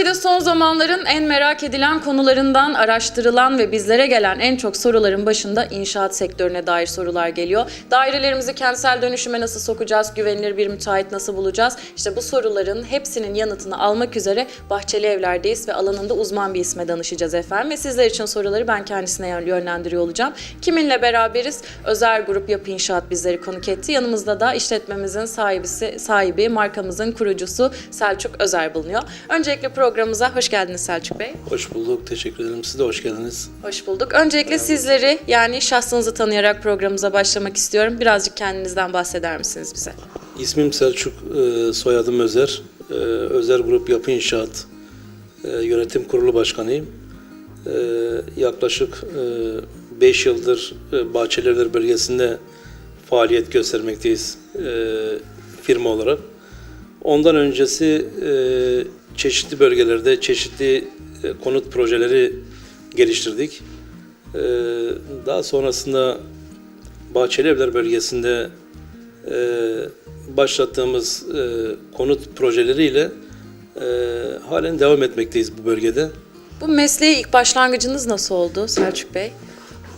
Belki de son zamanların en merak edilen konularından araştırılan ve bizlere gelen en çok soruların başında inşaat sektörüne dair sorular geliyor. Dairelerimizi kentsel dönüşüme nasıl sokacağız, güvenilir bir müteahhit nasıl bulacağız? İşte bu soruların hepsinin yanıtını almak üzere Bahçeli Evler'deyiz ve alanında uzman bir isme danışacağız efendim. Ve sizler için soruları ben kendisine yönlendiriyor olacağım. Kiminle beraberiz? Özel Grup Yapı İnşaat bizleri konuk etti. Yanımızda da işletmemizin sahibisi, sahibi, markamızın kurucusu Selçuk Özer bulunuyor. Öncelikle programımıza hoş geldiniz Selçuk Bey. Hoş bulduk, teşekkür ederim. Siz de hoş geldiniz. Hoş bulduk. Öncelikle sizleri yani şahsınızı tanıyarak programımıza başlamak istiyorum. Birazcık kendinizden bahseder misiniz bize? İsmim Selçuk, e, soyadım Özer. E, Özer Grup Yapı İnşaat e, Yönetim Kurulu Başkanıyım. Yaklaşık 5 yıldır Bahçelievler bölgesinde faaliyet göstermekteyiz firma olarak. Ondan öncesi çeşitli bölgelerde çeşitli e, konut projeleri geliştirdik. E, Daha sonrasında Bahçeli Evler bölgesinde e, başlattığımız konut projeleriyle halen devam etmekteyiz bu bölgede. Bu mesleğe ilk başlangıcınız nasıl oldu Selçuk Bey?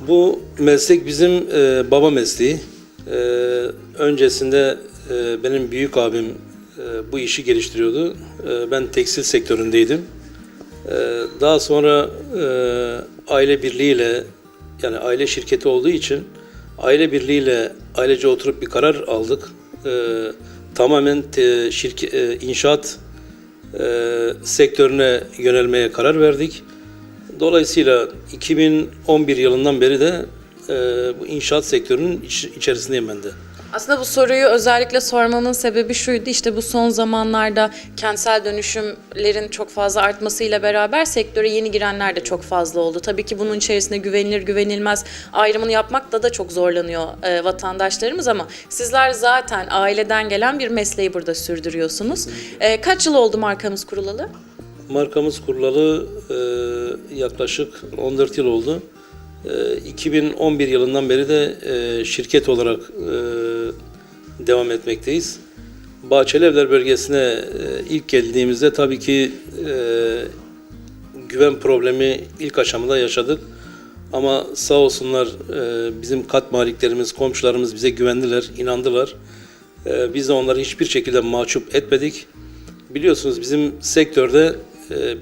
Bu meslek bizim e, baba mesleği. E, öncesinde e, benim büyük abim e, bu işi geliştiriyordu. E, ben tekstil sektöründeydim. E, daha sonra e, aile birliğiyle yani aile şirketi olduğu için aile birliğiyle ailece oturup bir karar aldık. E, tamamen te, şirke, e, inşaat e, sektörüne yönelmeye karar verdik. Dolayısıyla 2011 yılından beri de e, bu inşaat sektörünün iç- içerisindeyim ben de. Aslında bu soruyu özellikle sormamın sebebi şuydu. İşte bu son zamanlarda kentsel dönüşümlerin çok fazla artmasıyla beraber sektöre yeni girenler de çok fazla oldu. Tabii ki bunun içerisinde güvenilir güvenilmez ayrımını yapmakta da çok zorlanıyor e, vatandaşlarımız ama sizler zaten aileden gelen bir mesleği burada sürdürüyorsunuz. E, kaç yıl oldu markamız kurulalı? Markamız kurulalı e, yaklaşık 14 yıl oldu. E, 2011 yılından beri de e, şirket olarak e, devam etmekteyiz. Bahçelievler bölgesine e, ilk geldiğimizde tabii ki e, güven problemi ilk aşamada yaşadık. Ama sağ olsunlar e, bizim kat maliklerimiz, komşularımız bize güvendiler, inandılar. Biz de onları hiçbir şekilde mahcup etmedik. Biliyorsunuz bizim sektörde,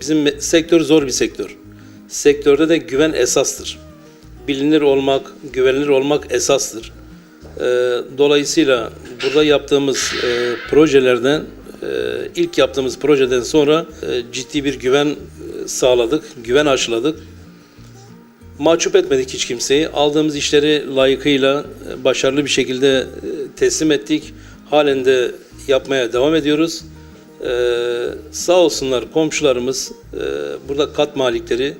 bizim sektör zor bir sektör. Sektörde de güven esastır. Bilinir olmak, güvenilir olmak esastır. E, Dolayısıyla burada yaptığımız e, projelerden, e, ilk yaptığımız projeden sonra e, ciddi bir güven e, sağladık, güven aşıladık. Mahcup etmedik hiç kimseyi. Aldığımız işleri layıkıyla, e, başarılı bir şekilde e, teslim ettik. Halen de yapmaya devam ediyoruz. Ee, sağ olsunlar komşularımız, e, burada kat malikleri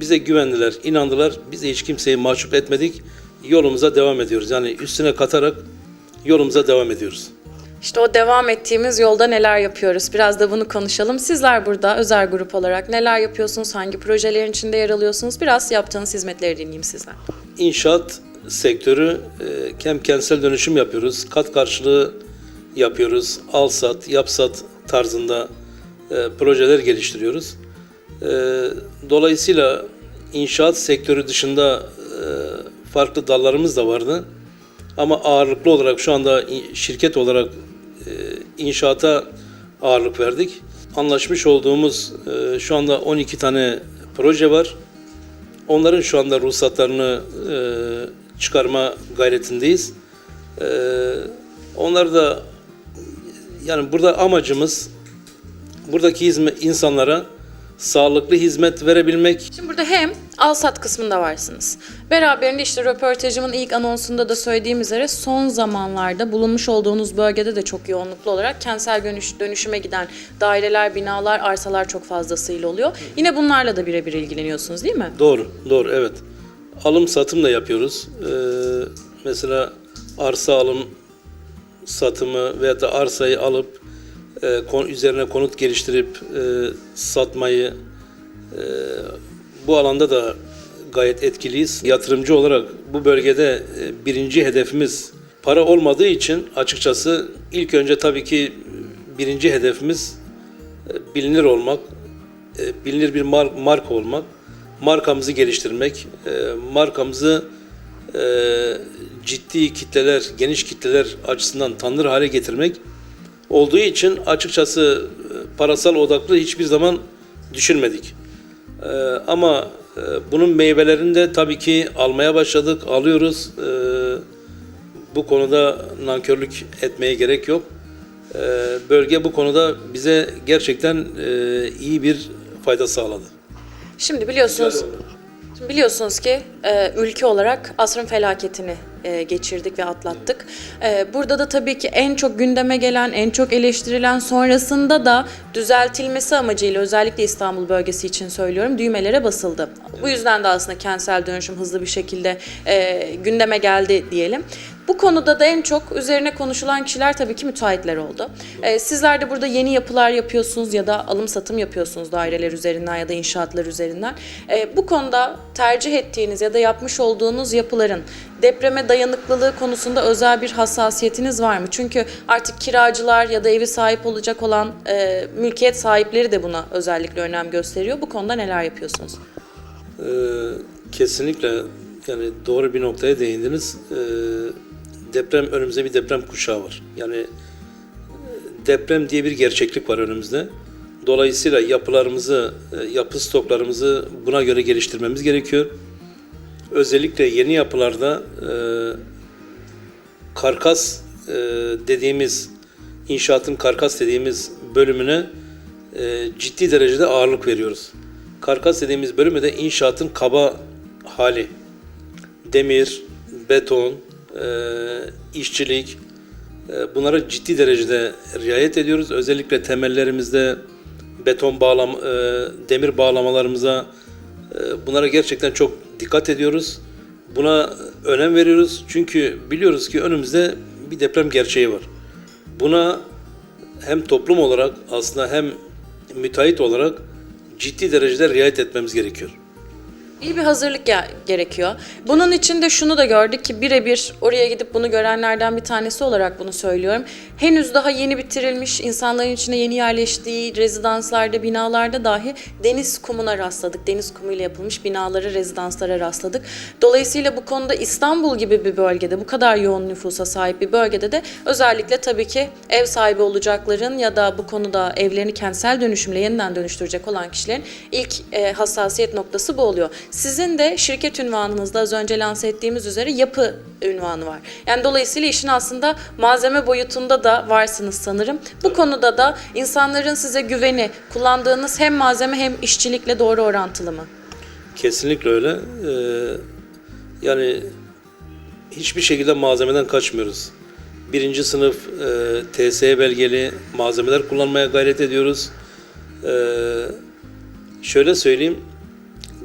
bize güvendiler, inandılar. Biz hiç kimseyi mahcup etmedik. Yolumuza devam ediyoruz. Yani üstüne katarak yolumuza devam ediyoruz. İşte o devam ettiğimiz yolda neler yapıyoruz? Biraz da bunu konuşalım. Sizler burada özel grup olarak neler yapıyorsunuz? Hangi projelerin içinde yer alıyorsunuz? Biraz yaptığınız hizmetleri dinleyeyim sizden. İnşaat sektörü e, hem kentsel dönüşüm yapıyoruz, kat karşılığı yapıyoruz, al sat, yap sat tarzında e, projeler geliştiriyoruz. E, dolayısıyla inşaat sektörü dışında farklı dallarımız da vardı. Ama ağırlıklı olarak şu anda şirket olarak e, inşaata ağırlık verdik. Anlaşmış olduğumuz e, şu anda 12 tane proje var. Onların şu anda ruhsatlarını e, çıkarma gayretindeyiz. Onlar da yani burada amacımız buradaki hizmet, insanlara sağlıklı hizmet verebilmek. Şimdi burada hem al sat kısmında varsınız. Beraberinde işte röportajımın ilk anonsunda da söylediğim üzere son zamanlarda bulunmuş olduğunuz bölgede de çok yoğunluklu olarak kentsel dönüş, dönüşüme giden daireler, binalar, arsalar çok fazlasıyla oluyor. Yine bunlarla da birebir ilgileniyorsunuz değil mi? Doğru, doğru evet. Alım satım da yapıyoruz. E, mesela arsa alım satımı veya da arsayı alıp e, kon- üzerine konut geliştirip e, satmayı e, bu alanda da gayet etkiliyiz. Yatırımcı olarak bu bölgede e, birinci hedefimiz para olmadığı için açıkçası ilk önce tabii ki birinci hedefimiz e, bilinir olmak, e, bilinir bir mar- marka olmak, markamızı geliştirmek, e, markamızı e, ciddi kitleler, geniş kitleler açısından tanınır hale getirmek olduğu için açıkçası e, parasal odaklı hiçbir zaman düşünmedik. E, ama e, bunun meyvelerini de tabii ki almaya başladık, alıyoruz. E, bu konuda nankörlük etmeye gerek yok. E, bölge bu konuda bize gerçekten e, iyi bir fayda sağladı. Şimdi biliyorsunuz. Şimdi biliyorsunuz ki e, ülke olarak asrın felaketini e, geçirdik ve atlattık. E, burada da tabii ki en çok gündeme gelen, en çok eleştirilen sonrasında da düzeltilmesi amacıyla özellikle İstanbul bölgesi için söylüyorum düğmelere basıldı. Bu yüzden de aslında kentsel dönüşüm hızlı bir şekilde e, gündeme geldi diyelim. Bu konuda da en çok üzerine konuşulan kişiler tabii ki müteahhitler oldu. Ee, sizler de burada yeni yapılar yapıyorsunuz ya da alım satım yapıyorsunuz daireler üzerinden ya da inşaatlar üzerinden. Ee, bu konuda tercih ettiğiniz ya da yapmış olduğunuz yapıların depreme dayanıklılığı konusunda özel bir hassasiyetiniz var mı? Çünkü artık kiracılar ya da evi sahip olacak olan e, mülkiyet sahipleri de buna özellikle önem gösteriyor. Bu konuda neler yapıyorsunuz? Ee, kesinlikle yani doğru bir noktaya değindiniz. Ee, deprem önümüzde bir deprem kuşağı var. Yani e, deprem diye bir gerçeklik var önümüzde. Dolayısıyla yapılarımızı, e, yapı stoklarımızı buna göre geliştirmemiz gerekiyor. Özellikle yeni yapılarda e, karkas e, dediğimiz inşaatın karkas dediğimiz bölümüne e, ciddi derecede ağırlık veriyoruz. Karkas dediğimiz bölümü de inşaatın kaba hali. Demir, beton, işçilik e, bunlara ciddi derecede riayet ediyoruz. Özellikle temellerimizde beton bağlam, e, demir bağlamalarımıza e, bunlara gerçekten çok dikkat ediyoruz. Buna önem veriyoruz. Çünkü biliyoruz ki önümüzde bir deprem gerçeği var. Buna hem toplum olarak aslında hem müteahhit olarak ciddi derecede riayet etmemiz gerekiyor. İyi bir hazırlık ge- gerekiyor. Bunun için de şunu da gördük ki birebir oraya gidip bunu görenlerden bir tanesi olarak bunu söylüyorum. Henüz daha yeni bitirilmiş, insanların içine yeni yerleştiği rezidanslarda, binalarda dahi deniz kumuna rastladık. Deniz kumuyla yapılmış binalara, rezidanslara rastladık. Dolayısıyla bu konuda İstanbul gibi bir bölgede, bu kadar yoğun nüfusa sahip bir bölgede de özellikle tabii ki ev sahibi olacakların ya da bu konuda evlerini kentsel dönüşümle yeniden dönüştürecek olan kişilerin ilk e, hassasiyet noktası bu oluyor. Sizin de şirket ünvanınızda az önce lanse ettiğimiz üzere yapı ünvanı var. Yani dolayısıyla işin aslında malzeme boyutunda da varsınız sanırım. Bu konuda da insanların size güveni, kullandığınız hem malzeme hem işçilikle doğru orantılı mı? Kesinlikle öyle. Ee, yani hiçbir şekilde malzemeden kaçmıyoruz. Birinci sınıf e, TSE belgeli malzemeler kullanmaya gayret ediyoruz. Ee, şöyle söyleyeyim,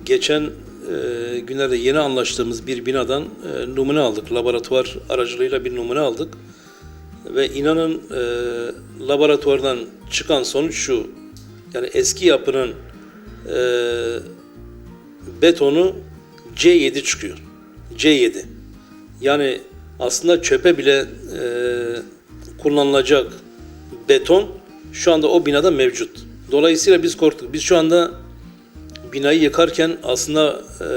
geçen e, günlerde yeni anlaştığımız bir binadan e, numune aldık. Laboratuvar aracılığıyla bir numune aldık. Ve inanın e, laboratuvardan çıkan sonuç şu, yani eski yapının e, betonu C7 çıkıyor. C7. Yani aslında çöpe bile e, kullanılacak beton şu anda o binada mevcut. Dolayısıyla biz korktuk. Biz şu anda binayı yıkarken aslında e,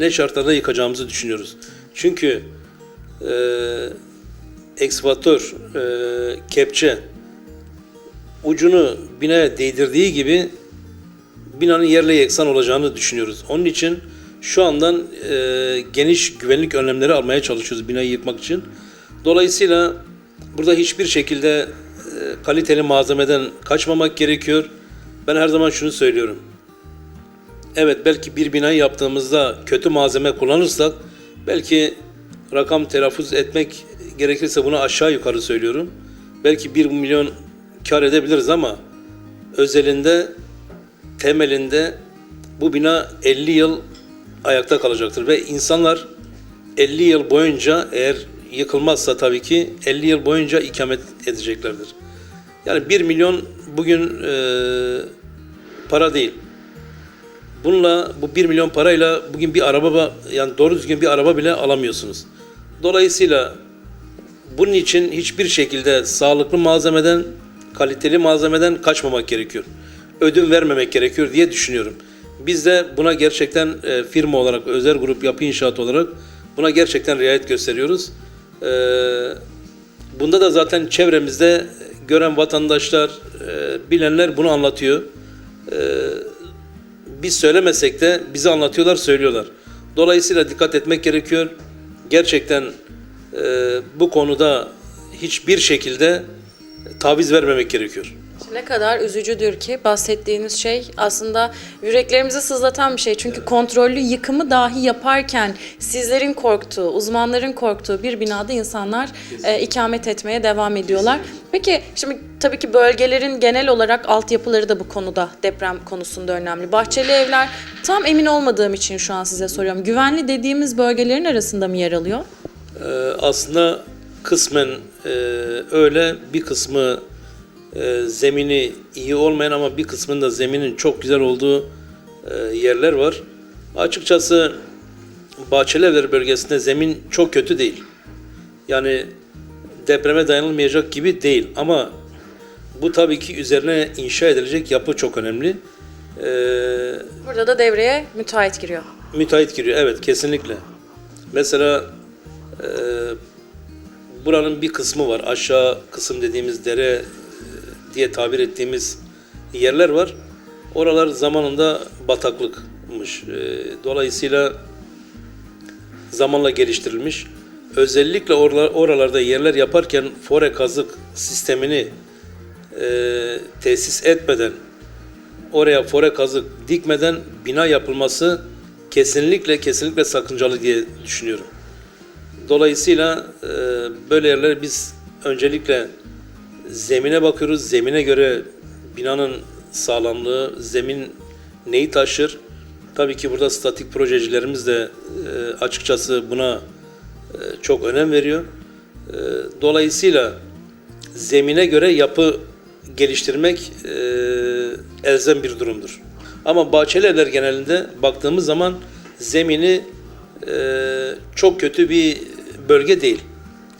ne şartlarda yıkacağımızı düşünüyoruz. Çünkü e, ekskavatör, e, kepçe ucunu binaya değdirdiği gibi binanın yerle yeksan olacağını düşünüyoruz. Onun için şu andan e, geniş güvenlik önlemleri almaya çalışıyoruz binayı yıkmak için. Dolayısıyla burada hiçbir şekilde e, kaliteli malzemeden kaçmamak gerekiyor. Ben her zaman şunu söylüyorum. Evet belki bir binayı yaptığımızda kötü malzeme kullanırsak belki rakam telaffuz etmek gerekirse bunu aşağı yukarı söylüyorum. Belki 1 milyon kar edebiliriz ama özelinde temelinde bu bina 50 yıl ayakta kalacaktır ve insanlar 50 yıl boyunca eğer yıkılmazsa tabii ki 50 yıl boyunca ikamet edeceklerdir. Yani 1 milyon bugün e, para değil. Bununla bu 1 milyon parayla bugün bir araba ba- yani doğru düzgün bir araba bile alamıyorsunuz. Dolayısıyla bunun için hiçbir şekilde sağlıklı malzemeden, kaliteli malzemeden kaçmamak gerekiyor. Ödün vermemek gerekiyor diye düşünüyorum. Biz de buna gerçekten e, firma olarak, özel grup yapı inşaat olarak buna gerçekten riayet gösteriyoruz. E, bunda da zaten çevremizde gören vatandaşlar, e, bilenler bunu anlatıyor. E, biz söylemesek de bizi anlatıyorlar, söylüyorlar. Dolayısıyla dikkat etmek gerekiyor. Gerçekten e, bu konuda hiçbir şekilde taviz vermemek gerekiyor. Ne kadar üzücüdür ki bahsettiğiniz şey aslında yüreklerimizi sızlatan bir şey. Çünkü kontrollü yıkımı dahi yaparken sizlerin korktuğu, uzmanların korktuğu bir binada insanlar e, ikamet etmeye devam ediyorlar. Peki şimdi tabii ki bölgelerin genel olarak altyapıları da bu konuda deprem konusunda önemli. Bahçeli evler tam emin olmadığım için şu an size soruyorum. Güvenli dediğimiz bölgelerin arasında mı yer alıyor? E, aslında kısmen e, öyle bir kısmı e, zemini iyi olmayan ama bir kısmında zeminin çok güzel olduğu e, yerler var. Açıkçası Bahçelievler bölgesinde zemin çok kötü değil. Yani depreme dayanılmayacak gibi değil ama bu tabii ki üzerine inşa edilecek yapı çok önemli. E, Burada da devreye müteahhit giriyor. müteahhit giriyor. Evet kesinlikle. Mesela e, buranın bir kısmı var. Aşağı kısım dediğimiz dere diye tabir ettiğimiz yerler var. Oralar zamanında bataklıkmış. E, dolayısıyla zamanla geliştirilmiş. Özellikle oralar, oralarda yerler yaparken fore kazık sistemini e, tesis etmeden oraya fore kazık dikmeden bina yapılması kesinlikle kesinlikle sakıncalı diye düşünüyorum. Dolayısıyla e, böyle yerlere biz öncelikle zemine bakıyoruz. Zemine göre binanın sağlamlığı, zemin neyi taşır? Tabii ki burada statik projecilerimiz de e, açıkçası buna e, çok önem veriyor. E, dolayısıyla zemine göre yapı geliştirmek elzem bir durumdur. Ama bahçeli evler genelinde baktığımız zaman zemini çok kötü bir bölge değil.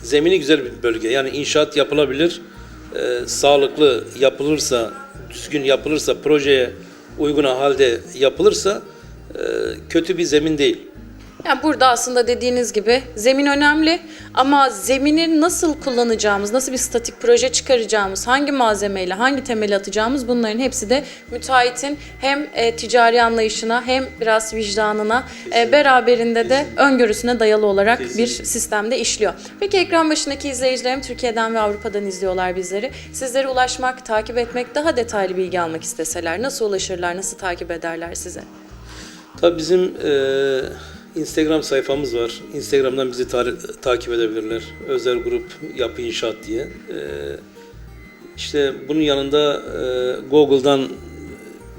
Zemini güzel bir bölge. Yani inşaat yapılabilir, e, sağlıklı yapılırsa, düzgün yapılırsa, projeye uygun halde yapılırsa e, kötü bir zemin değil. Yani burada aslında dediğiniz gibi zemin önemli ama zemini nasıl kullanacağımız, nasıl bir statik proje çıkaracağımız, hangi malzemeyle, hangi temeli atacağımız bunların hepsi de müteahhitin hem e, ticari anlayışına hem biraz vicdanına e, beraberinde de öngörüsüne dayalı olarak bir sistemde işliyor. Peki ekran başındaki izleyicilerim Türkiye'den ve Avrupa'dan izliyorlar bizleri. Sizlere ulaşmak, takip etmek, daha detaylı bilgi almak isteseler nasıl ulaşırlar, nasıl takip ederler size? Tabii bizim e, Instagram sayfamız var. Instagram'dan bizi ta- takip edebilirler. Özel grup yapı inşaat diye. E, işte bunun yanında e, Google'dan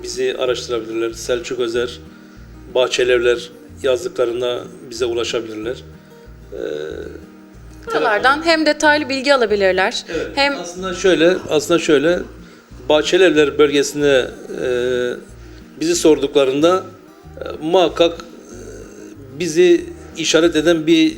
bizi araştırabilirler. Selçuk Özer, Bahçelievler yazdıklarında bize ulaşabilirler. Buralardan hem detaylı bilgi alabilirler, hem aslında şöyle, aslında şöyle Bahçelievler bölgesinde e, bizi sorduklarında e, muhakkak e, bizi işaret eden bir e,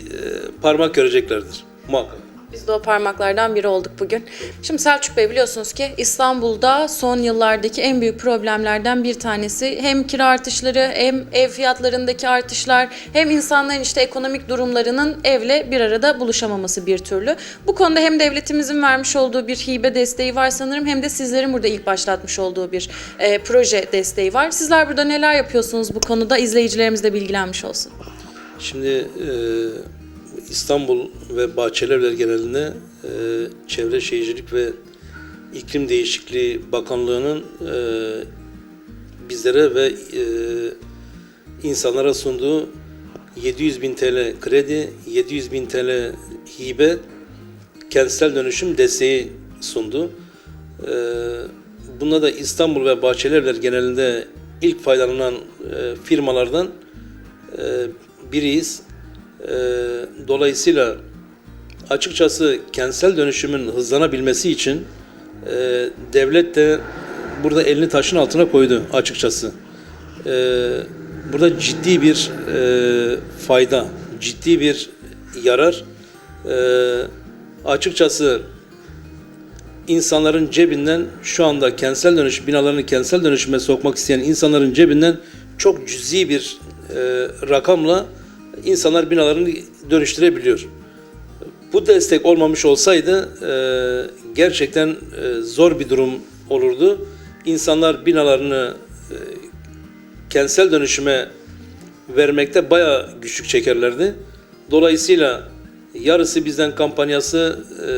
parmak göreceklerdir. Muhakkak. Biz de o parmaklardan biri olduk bugün. Şimdi Selçuk Bey biliyorsunuz ki İstanbul'da son yıllardaki en büyük problemlerden bir tanesi hem kira artışları hem ev fiyatlarındaki artışlar hem insanların işte ekonomik durumlarının evle bir arada buluşamaması bir türlü. Bu konuda hem devletimizin vermiş olduğu bir hibe desteği var sanırım hem de sizlerin burada ilk başlatmış olduğu bir e, proje desteği var. Sizler burada neler yapıyorsunuz bu konuda izleyicilerimiz de bilgilenmiş olsun. Şimdi e, İstanbul ve Bahçelievler genelinde e, Çevre Şehircilik ve İklim Değişikliği Bakanlığı'nın e, bizlere ve e, insanlara sunduğu 700 bin TL kredi, 700 bin TL hibe, kentsel dönüşüm desteği sundu. E, bunda da İstanbul ve Bahçelievler genelinde ilk faydalanan e, firmalardan e, biriyiz. E, dolayısıyla açıkçası kentsel dönüşümün hızlanabilmesi için e, devlet de burada elini taşın altına koydu açıkçası. e, burada ciddi bir e, fayda, ciddi bir yarar. E, açıkçası insanların cebinden şu anda kentsel dönüşüm binalarını kentsel dönüşüme sokmak isteyen insanların cebinden çok cüzi bir e, rakamla insanlar binalarını dönüştürebiliyor. Bu destek olmamış olsaydı e, gerçekten e, zor bir durum olurdu. İnsanlar binalarını e, kentsel dönüşüme vermekte bayağı güçlük çekerlerdi. Dolayısıyla yarısı bizden kampanyası e,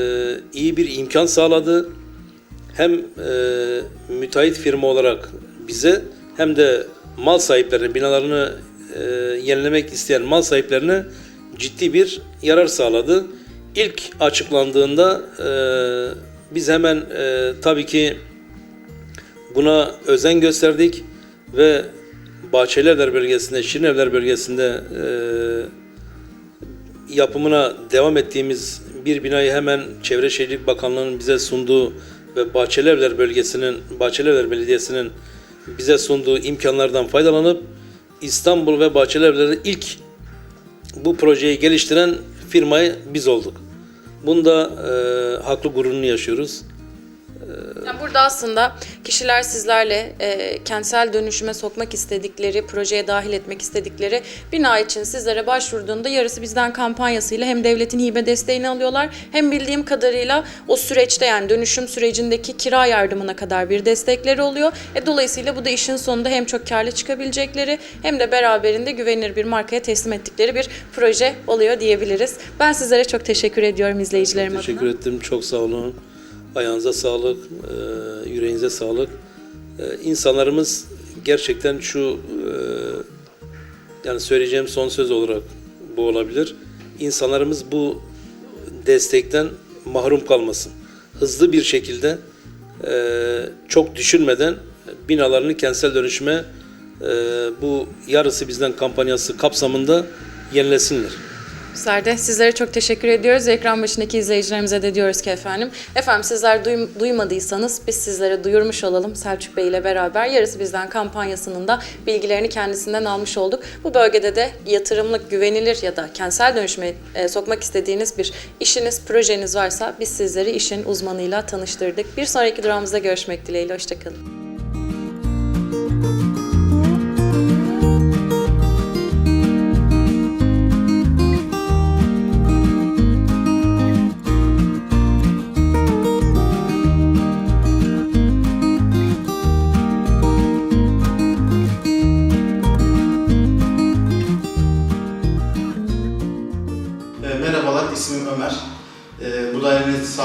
iyi bir imkan sağladı. Hem e, müteahhit firma olarak bize hem de mal sahiplerine, binalarını e, yenilemek isteyen mal sahiplerine ciddi bir yarar sağladı. İlk açıklandığında e, biz hemen e, tabii ki Buna özen gösterdik ve Bahçelievler bölgesinde, Şirinevler bölgesinde yapımına devam ettiğimiz bir binayı hemen Çevre Şehircilik Bakanlığı'nın bize sunduğu ve Bahçelievler bölgesinin, Bahçelievler Belediyesi'nin bize sunduğu imkanlardan faydalanıp İstanbul ve Bahçelievler'de ilk bu projeyi geliştiren firmayı biz olduk. Bunda e, haklı gururunu yaşıyoruz. Burada aslında kişiler sizlerle e, kentsel dönüşüme sokmak istedikleri, projeye dahil etmek istedikleri bina için sizlere başvurduğunda yarısı bizden kampanyasıyla hem devletin hibe desteğini alıyorlar hem bildiğim kadarıyla o süreçte yani dönüşüm sürecindeki kira yardımına kadar bir destekleri oluyor. E, dolayısıyla bu da işin sonunda hem çok karlı çıkabilecekleri hem de beraberinde güvenilir bir markaya teslim ettikleri bir proje oluyor diyebiliriz. Ben sizlere çok teşekkür ediyorum izleyicilerim Teşekkür adına. ettim. Çok sağ olun. Ayağınıza sağlık, e, yüreğinize sağlık. E, insanlarımız gerçekten şu e, yani söyleyeceğim son söz olarak bu olabilir. İnsanlarımız bu destekten mahrum kalmasın. Hızlı bir şekilde e, çok düşünmeden binalarını kentsel dönüşüme e, bu yarısı bizden kampanyası kapsamında yenilesinler. Bizler sizlere çok teşekkür ediyoruz. Ekran başındaki izleyicilerimize de diyoruz ki efendim. Efendim sizler duym- duymadıysanız biz sizlere duyurmuş olalım Selçuk Bey ile beraber. Yarısı bizden kampanyasının da bilgilerini kendisinden almış olduk. Bu bölgede de yatırımlık, güvenilir ya da kentsel dönüşüme e, sokmak istediğiniz bir işiniz, projeniz varsa biz sizleri işin uzmanıyla tanıştırdık. Bir sonraki durağımızda görüşmek dileğiyle. Hoşçakalın.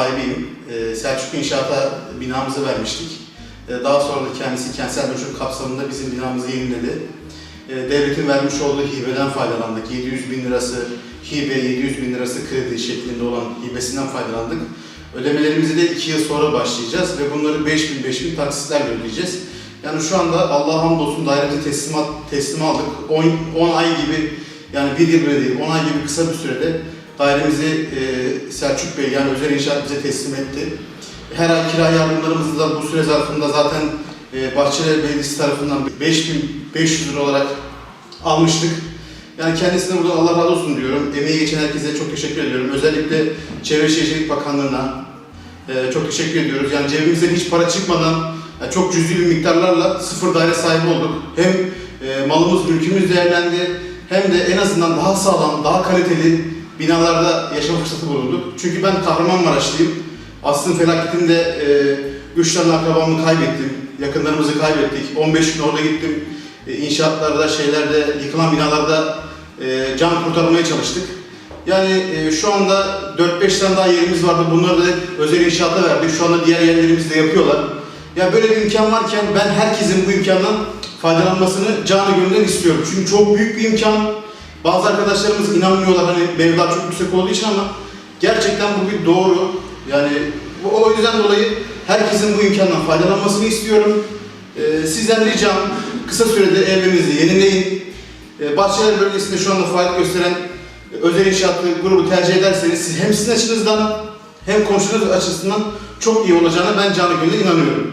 Sahibiyim. E, Selçuk İnşaat'a binamızı vermiştik. E, Daha sonra da kendisi kentsel dönüşüm kapsamında bizim binamızı yeniledi. E, Devletin vermiş olduğu hibeden faydalandık. 700 bin lirası hibe, 700 bin lirası kredi şeklinde olan hibesinden faydalandık. Ödemelerimizi de 2 yıl sonra başlayacağız ve bunları 5 bin 5 bin taksitlerle ödeyeceğiz. Yani şu anda Allah'a hamdolsun dairemizi teslim, teslim aldık. 10, 10 ay gibi yani bir yıl bile değil 10 ay gibi kısa bir sürede dairemizi e, Selçuk Bey yani özel inşaat bize teslim etti. Her ay kira yardımlarımızı da bu süre zarfında zaten e, Bahçeleri Belediyesi tarafından 5500 lira olarak almıştık. Yani kendisine buradan Allah razı olsun diyorum. Emeği geçen herkese çok teşekkür ediyorum. Özellikle Çevre Şehircilik Bakanlığı'na e, çok teşekkür ediyoruz. Yani cebimizden hiç para çıkmadan yani çok cüzi bir miktarlarla sıfır daire sahibi olduk. Hem e, malımız, mülkümüz değerlendi hem de en azından daha sağlam, daha kaliteli binalarda yaşama fırsatı bulunduk. Çünkü ben Kahramanmaraşlıyım. Aslında felaketinde e, üç tane akrabamı kaybettim. Yakınlarımızı kaybettik. 15 gün orada gittim. E, inşaatlarda, şeylerde, yıkılan binalarda e, can kurtarmaya çalıştık. Yani e, şu anda 4-5 tane daha yerimiz vardı. Bunları da özel inşaata verdik. Şu anda diğer yerlerimiz de yapıyorlar. Ya böyle bir imkan varken ben herkesin bu imkandan faydalanmasını canı gönülden istiyorum. Çünkü çok büyük bir imkan. Bazı arkadaşlarımız inanmıyorlar hani mevduat çok yüksek olduğu için ama gerçekten bu bir doğru. Yani o yüzden dolayı herkesin bu imkandan faydalanmasını istiyorum. Ee, sizden ricam kısa sürede evlerinizi yenileyin. Ee, Bahçeler bölgesinde şu anda faaliyet gösteren özel inşaatlı grubu tercih ederseniz siz hem sizin açınızdan hem komşunuz açısından çok iyi olacağına ben canı gönülden inanıyorum.